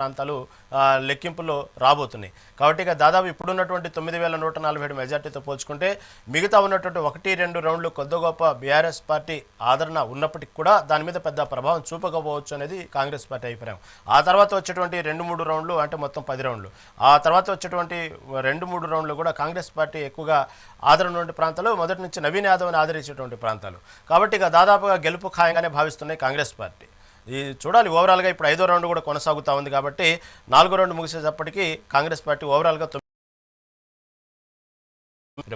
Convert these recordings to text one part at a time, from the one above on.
ప్రాంతాలు లెక్కింపులో రాబోతున్నాయి. కాబట్టి ఇక దాదాపు ఇప్పుడున్నటువంటి తొమ్మిది వేల నూట నలభై ఏడు మెజార్టీతో పోల్చుకుంటే మిగతా ఉన్నటువంటి ఒకటి రెండు రౌండ్లు కొద్ది గొప్ప బీఆర్ఎస్ పార్టీ ఆదరణ ఉన్నప్పటికీ కూడా దాని మీద పెద్ద ప్రభావం చూపకపోవచ్చు అనేది కాంగ్రెస్ పార్టీ అభిప్రాయం. ఆ తర్వాత వచ్చేటువంటి రెండు మూడు రౌండ్లు అంటే మొత్తం పది రౌండ్లు. ఆ తర్వాత వచ్చేటువంటి రెండు మూడు రౌండ్లు కూడా కాంగ్రెస్ పార్టీ ఎక్కువగా ఆదరణ ఉన్న ప్రాంతాలు మొదటి నుంచి నవీన్ యాదవ్ని ఆదరించేటువంటి ప్రాంతాలు. కాబట్టి ఇక దాదాపుగా గెలుపు ఖాయంగానే భావిస్తున్నాయి కాంగ్రెస్ పార్టీ. ఈ చూడాలి ఓవరాల్గా ఇప్పుడు ఐదో రౌండ్ కూడా కొనసాగుతూ ఉంది కాబట్టి నాలుగో రౌండ్ ముగిసేటప్పటికీ కాంగ్రెస్ పార్టీ ఓవరాల్గా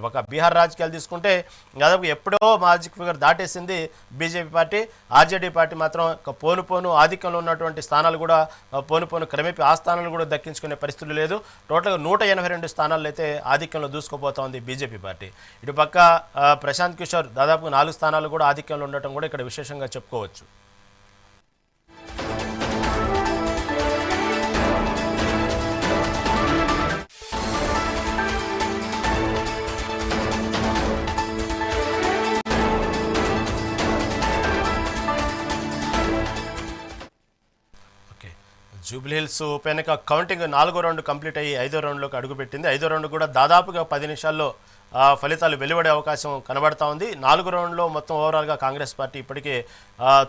ఒక బీహార్ రాజకీయాలు తీసుకుంటే దాదాపు ఎప్పుడో మాజిక్ ఫిగర్ దాటేసింది బీజేపీ పార్టీ. ఆర్జేడీ పార్టీ మాత్రం పోను పోను ఆధిక్యంలో ఉన్నటువంటి స్థానాలు కూడా పోను పోను క్రమేపి ఆ స్థానాలు కూడా దక్కించుకునే పరిస్థితులు లేదు. టోటల్గా నూట ఎనభై రెండు స్థానాల్లో అయితే ఆధిక్యంలో దూసుకుపోతా ఉంది బీజేపీ పార్టీ. ఇటు పక్క ప్రశాంత్ కిషోర్ దాదాపు నాలుగు స్థానాలు కూడా ఆధిక్యంలో ఉండటం కూడా ఇక్కడ విశేషంగా చెప్పుకోవచ్చు. జూబ్లీహిల్స్ ఉప ఎన్నిక కౌంటింగ్ నాలుగో రౌండ్ కంప్లీట్ అయ్యి ఐదో రౌండ్లోకి అడుగుపెట్టింది. ఐదో రౌండ్ కూడా దాదాపుగా పది నిమిషాల్లో ఫలితాలు వెలువడే అవకాశం కనబడతా ఉంది. నాలుగు రౌండ్లో మొత్తం ఓవరాల్గా కాంగ్రెస్ పార్టీ ఇప్పటికే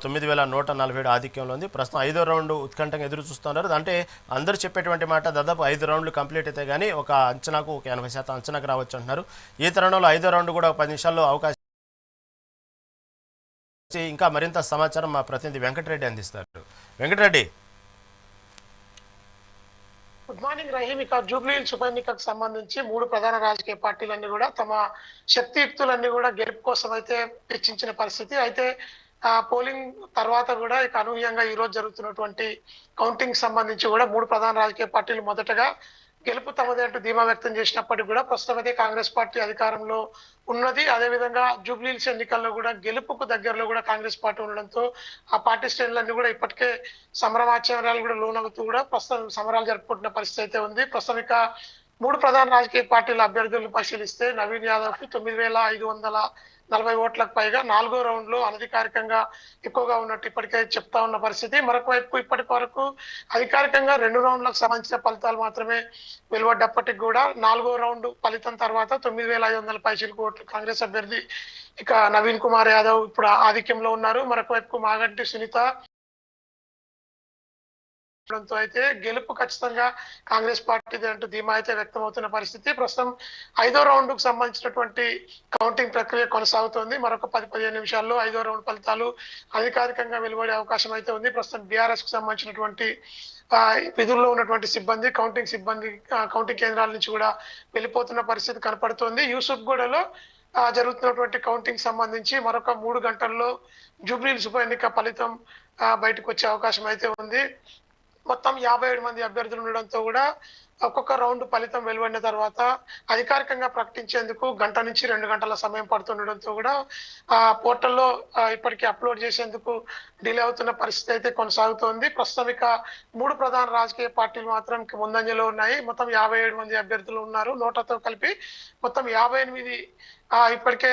తొమ్మిది వేల నూట నలభై ఏడు ఆధిక్యంలో ఉంది. ప్రస్తుతం ఐదో రౌండ్ ఉత్కంఠంగా ఎదురు చూస్తున్నారు. అంటే అందరూ చెప్పేటువంటి మాట దాదాపు ఐదు రౌండ్లు కంప్లీట్ అయితే కానీ ఒక అంచనాకు ఒక ఎనభై శాతం అంచనాకు రావచ్చు అంటున్నారు. ఈ తరుణంలో ఐదో రౌండ్ కూడా పది నిమిషాల్లో అవకాశం ఇంకా మరింత సమాచారం మా ప్రతినిధి వెంకటరెడ్డి అందిస్తారు. వెంకటరెడ్డి గుడ్ మార్నింగ్ రహీం ఇక జూబ్లీ ఉప ఎన్నికకు సంబంధించి మూడు ప్రధాన రాజకీయ పార్టీలన్నీ కూడా తమ శక్తియుక్తులన్నీ కూడా గెలుపు కోసం అయితే వెచ్చించిన పరిస్థితి. అయితే ఆ పోలింగ్ తర్వాత కూడా ఇక అనూహ్యంగా ఈ రోజు జరుగుతున్నటువంటి కౌంటింగ్ సంబంధించి కూడా మూడు ప్రధాన రాజకీయ పార్టీలు మొదటగా గెలుపు తమదే అంటూ ధీమా వ్యక్తం చేసినప్పటికీ కూడా ప్రస్తుతం అయితే కాంగ్రెస్ పార్టీ అధికారంలో ఉన్నది. అదేవిధంగా జూబ్లీ ఎన్నికల్లో కూడా గెలుపుకు దగ్గరలో కూడా కాంగ్రెస్ పార్టీ ఉండడంతో ఆ పార్టీ శ్రేణులన్నీ కూడా ఇప్పటికే సమరమాచర్యాలు కూడా లోనవుతూ కూడా ప్రస్తుతం సమరాలు జరుపుకుంటున్న పరిస్థితి అయితే ఉంది. ప్రస్తుతం ఇక మూడు ప్రధాన రాజకీయ పార్టీల అభ్యర్థులను పరిశీలిస్తే నవీన్ యాదవ్కి తొమ్మిది వేల ఐదు వందల నలభై ఓట్లకు పైగా నాలుగో రౌండ్లో అనధికారికంగా ఎక్కువగా ఉన్నట్టు ఇప్పటికే చెప్తా ఉన్న పరిస్థితి. మరొక వైపు ఇప్పటి వరకు అధికారికంగా రెండు రౌండ్లకు సంబంధించిన ఫలితాలు మాత్రమే వెలువడ్డప్పటికి కూడా నాలుగో రౌండ్ ఫలితం తర్వాత తొమ్మిది వేల ఐదు వందల పైసలకు ఓట్లు కాంగ్రెస్ అభ్యర్థి ఇక నవీన్ కుమార్ యాదవ్ ఇప్పుడు ఆధిక్యంలో ఉన్నారు. మరొక వైపు మాగంటి సునీత ఉండడంతో అయితే గెలుపు ఖచ్చితంగా కాంగ్రెస్ పార్టీ అంటూ ధీమా అయితే వ్యక్తం అవుతున్న పరిస్థితి. ప్రస్తుతం ఐదో రౌండ్కు సంబంధించినటువంటి కౌంటింగ్ ప్రక్రియ కొనసాగుతోంది. మరొక పది పదిహేను నిమిషాల్లో ఐదో రౌండ్ ఫలితాలు అధికారికంగా వెలువడే అవకాశం అయితే ఉంది. ప్రస్తుతం బీఆర్ఎస్కు సంబంధించినటువంటి విధుల్లో ఉన్నటువంటి సిబ్బంది కౌంటింగ్ సిబ్బంది కౌంటింగ్ కేంద్రాల నుంచి కూడా వెళ్ళిపోతున్న పరిస్థితి కనపడుతోంది. యూసుఫ్ గూడలో జరుగుతున్నటువంటి కౌంటింగ్ సంబంధించి మరొక మూడు గంటల్లో జూబ్లీ ఉప ఎన్నిక ఫలితం బయటకు వచ్చే అవకాశం అయితే ఉంది. మొత్తం యాభై ఏడు మంది అభ్యర్థులు ఉండడంతో కూడా ఒక్కొక్క రౌండ్ ఫలితం వెలువడిన తర్వాత అధికారికంగా ప్రకటించేందుకు గంట నుంచి రెండు గంటల సమయం పడుతుండడంతో కూడా ఆ పోర్టల్లో ఇప్పటికీ అప్లోడ్ చేసేందుకు డిలే అవుతున్న పరిస్థితి అయితే కొనసాగుతోంది. ప్రస్తుతం ఇక మూడు ప్రధాన రాజకీయ పార్టీలు మాత్రం ముందంజలో ఉన్నాయి. మొత్తం యాభై ఏడు మంది అభ్యర్థులు ఉన్నారు. నోటాతో కలిపి మొత్తం యాభై ఎనిమిది ఇప్పటికే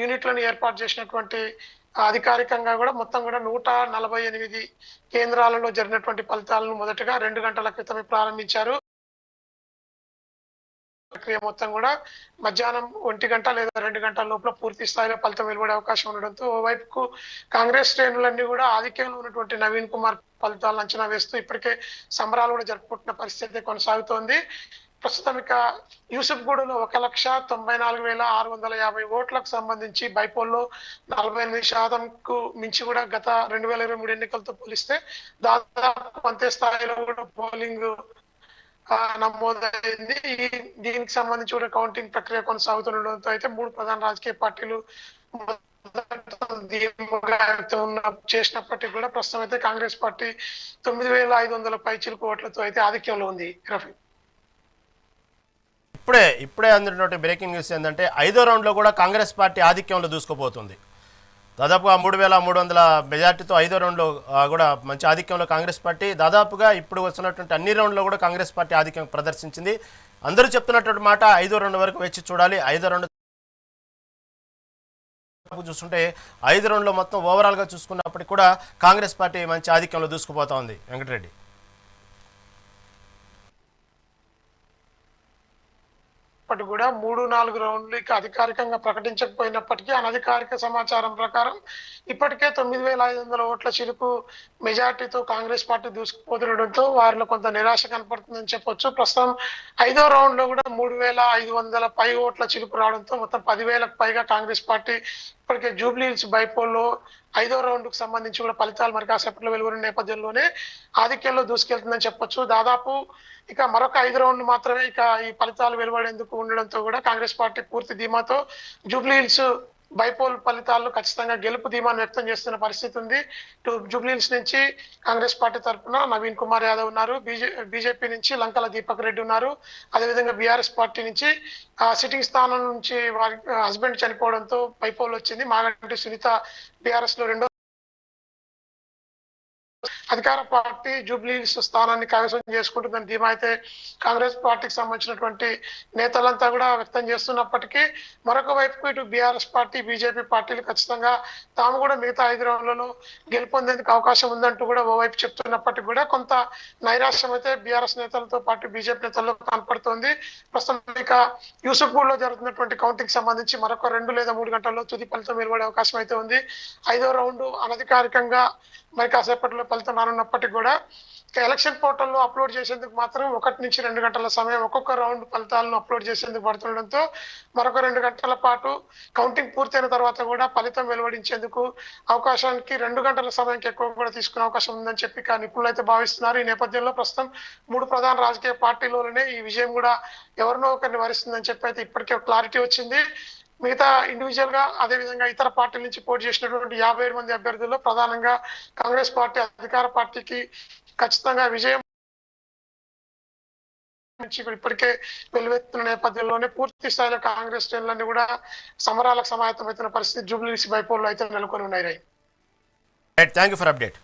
యూనిట్లను ఏర్పాటు చేసినటువంటి అధికారికంగా కూడా మొత్తం కూడా నూట నలభై ఎనిమిది కేంద్రాలలో జరిగినటువంటి ఫలితాలను మొదటగా రెండు గంటల క్రితమే ప్రారంభించారు. ప్రక్రియ మొత్తం కూడా మధ్యాహ్నం ఒంటి గంట లేదా రెండు గంటల లోపల పూర్తి స్థాయిలో ఫలితం వెలువడే అవకాశం ఉండడంతో ఓవైపుకు కాంగ్రెస్ శ్రేణులన్నీ కూడా ఆధిక్యంలో ఉన్నటువంటి నవీన్ కుమార్ ఫలితాలను అంచనా వేస్తూ ఇప్పటికే సంబరాలు కూడా జరుపుకుంటున్న పరిస్థితి కొనసాగుతోంది. ప్రస్తుతానికి యూసుఫ్ గూడలో ఒక లక్ష తొంభై నాలుగు వేల ఆరు వందల యాభై ఓట్లకు సంబంధించి బైపోల్లో నలభై ఎనిమిది శాతంకు మించి కూడా గత రెండు వేల ఇరవై మూడు ఎన్నికలతో పోలిస్తే దాదాపు అంతే స్థాయిలో కూడా పోలింగ్ నమోదైంది. ఈ దీనికి సంబంధించి కూడా కౌంటింగ్ ప్రక్రియ కొనసాగుతుండడంతో అయితే మూడు ప్రధాన రాజకీయ పార్టీలు చేసినప్పటికీ కూడా ప్రస్తుతం అయితే కాంగ్రెస్ పార్టీ తొమ్మిది వేల ఐదు వందల పైచిలకు ఓట్లతో అయితే ఆధిక్యంలో ఉంది రఫీ. ఇప్పుడే ఇప్పుడే అందినటువంటి బ్రేకింగ్ న్యూస్ ఏంటంటే ఐదో రౌండ్లో కూడా కాంగ్రెస్ పార్టీ ఆధిక్యంలో దూసుకుపోతుంది. దాదాపుగా మూడు వేల మూడు వందల మెజార్టీతో ఐదో రౌండ్లో కూడా మంచి ఆధిక్యంలో కాంగ్రెస్ పార్టీ. దాదాపుగా ఇప్పుడు వస్తున్నటువంటి అన్ని రౌండ్లో కూడా కాంగ్రెస్ పార్టీ ఆధిక్యం ప్రదర్శించింది. అందరూ చెప్తున్నటువంటి మాట ఐదో రౌండ్ వరకు వేచి చూడాలి. ఐదో రౌండ్ చూస్తుంటే ఐదు రౌండ్లో మొత్తం ఓవరాల్గా చూసుకున్నప్పటికీ కూడా కాంగ్రెస్ పార్టీ మంచి ఆధిక్యంలో దూసుకుపోతా ఉంది. వెంకటరెడ్డి. ఉన్నప్పటికీ కూడా మూడు నాలుగు రౌండ్లు ఇక అధికారికంగా ప్రకటించకపోయినప్పటికీ అనధికారిక సమాచారం ప్రకారం ఇప్పటికే తొమ్మిది వేల ఐదు వందల ఓట్ల చిరుకు మెజార్టీతో కాంగ్రెస్ పార్టీ దూసుకుపోతుండడంతో వారిలో కొంత నిరాశ కనపడుతుందని చెప్పొచ్చు. ప్రస్తుతం ఐదో రౌండ్లో కూడా మూడు వేల ఐదు వందల పై ఓట్ల చిరుకు రావడంతో మొత్తం పదివేలకు పైగా కాంగ్రెస్ పార్టీ ఇప్పటికే జూబ్లీహిల్స్ బైపోల్లో ఐదో రౌండ్కు సంబంధించి కూడా ఫలితాలు మరి కాసేపట్లో వెలువడిన నేపథ్యంలోనే ఆధిక్యంలో దూసుకెళ్తుందని చెప్పొచ్చు. దాదాపు ఇక మరొక ఐదు రౌండ్ మాత్రమే ఇక ఈ ఫలితాలు వెలువడేందుకు ఉండడంతో కూడా కాంగ్రెస్ పార్టీ పూర్తి ధీమాతో జూబ్లీహిల్స్ బైపోల్ ఫలితాల్లో ఖచ్చితంగా గెలుపు ధీమాను వ్యక్తం చేస్తున్న పరిస్థితి ఉంది. ఇటు జూబ్లీహిల్స్ నుంచి కాంగ్రెస్ పార్టీ తరఫున నవీన్ కుమార్ యాదవ్ ఉన్నారు. బీజే బీజేపీ నుంచి లంకల దీపక్ రెడ్డి ఉన్నారు. అదేవిధంగా బీఆర్ఎస్ పార్టీ నుంచి సిట్టింగ్ స్థానం నుంచి వారి హస్బెండ్ చనిపోవడంతో బైపోల్ వచ్చింది. మాగంటి సునీత బీఆర్ఎస్లో రెండో అధికార పార్టీ జూబ్లీస్ స్థానాన్ని కైవసం చేసుకుంటుందని ధీమా అయితే కాంగ్రెస్ పార్టీకి సంబంధించినటువంటి నేతలంతా కూడా వ్యక్తం చేస్తున్నప్పటికీ మరొక వైపు ఇటు బీఆర్ఎస్ పార్టీ బీజేపీ పార్టీలు ఖచ్చితంగా తాము కూడా మిగతా ఐదు రౌండ్లలో గెలుపొందేందుకు అవకాశం ఉందంటూ కూడా ఓవైపు చెప్తున్నప్పటికీ కూడా కొంత నైరాశ్యం అయితే బీఆర్ఎస్ నేతలతో పాటు బీజేపీ నేతల్లో కనపడుతోంది. ప్రస్తుతం ఇక యూసుఫ్పూర్లో జరుగుతున్నటువంటి కౌంటింగ్ సంబంధించి మరొక రెండు లేదా మూడు గంటల్లో తుది ఫలితం వెలువడే అవకాశం అయితే ఉంది. ఐదో రౌండ్ అనధికారికంగా మరి కాసేపట్లో ఫలితం రానున్నప్పటికీ కూడా ఎలక్షన్ పోర్టల్లో అప్లోడ్ చేసేందుకు మాత్రం ఒకటి నుంచి రెండు గంటల సమయం ఒక్కొక్క రౌండ్ ఫలితాలను అప్లోడ్ చేసేందుకు పడుతుండడంతో మరొక రెండు గంటల పాటు కౌంటింగ్ పూర్తయిన తర్వాత కూడా ఫలితం వెలువడించేందుకు అవకాశానికి రెండు గంటల సమయానికి ఎక్కువ కూడా తీసుకునే అవకాశం ఉందని చెప్పి నిపుణులు అయితే భావిస్తున్నారు. ఈ నేపథ్యంలో ప్రస్తుతం మూడు ప్రధాన రాజకీయ పార్టీలోనే ఈ విజయం కూడా ఎవరినో ఒకరిని వరిస్తుందని చెప్పి అయితే ఇప్పటికే క్లారిటీ వచ్చింది. మిగతా ఇండివిజువల్గా అదే విధంగా ఇతర పార్టీల నుంచి పోటీ చేసినటువంటి యాభై ఏడు మంది అభ్యర్థుల్లో ప్రధానంగా కాంగ్రెస్ పార్టీ అధికార పార్టీకి ఖచ్చితంగా విజయం నుంచి ఇప్పటికే వెలువెత్తున్న నేపథ్యంలోనే పూర్తి స్థాయిలో కాంగ్రెస్ శ్రేణులన్నీ కూడా సమరాలకు సమాయత్తమవుతున్న పరిస్థితి జూబ్లీస్ బైపోల్లో అయితే నెలకొని ఉన్నాయి. Right thank you for update